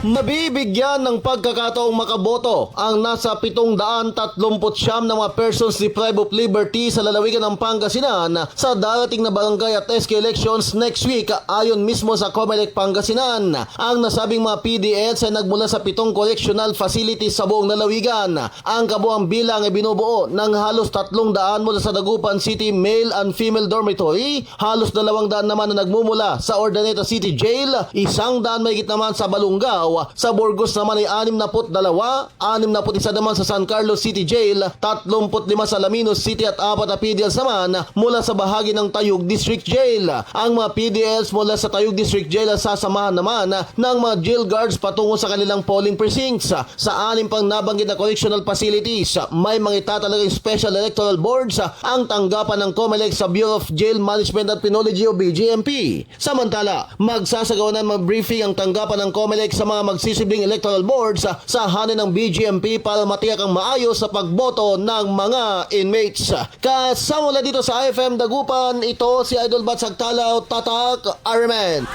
Nabibigyan ng pagkakataong makaboto ang nasa 739 na mga persons deprived of liberty sa lalawigan ng Pangasinan sa darating na barangay at SK elections next week ayon mismo sa Comelec Pangasinan. Ang nasabing mga PDLs ay nagmula sa pitong correctional facilities sa buong lalawigan. Ang kabuang bilang ay binubuo ng halos 300 mula sa Dagupan City Male and Female Dormitory, halos 200 naman na nagmumula sa Ordaneta City Jail, isang daan may naman sa Balungaw, sa Burgos naman ay 62, 61 naman sa San Carlos City Jail, 35 sa Laminos City at 4 na PDLs naman mula sa bahagi ng Tayug District Jail. Ang mga PDLs mula sa Tayug District Jail ay sasamahan naman ng mga jail guards patungo sa kanilang polling precincts. Sa anim pang nabanggit na correctional facilities, may mga itatalagang special electoral boards ang tanggapan ng COMELEC sa Bureau of Jail Management at Penology o BGMP. Samantala, magsasagawa ng mga briefing ang tanggapan ng COMELEC sa mga magsisibling electoral boards sa hanin ng BGMP para matiyak ang maayos sa pagboto ng mga inmates. Kasama mula dito sa IFM Dagupan, ito si Idol Batsag Talaw, Tatak Armen.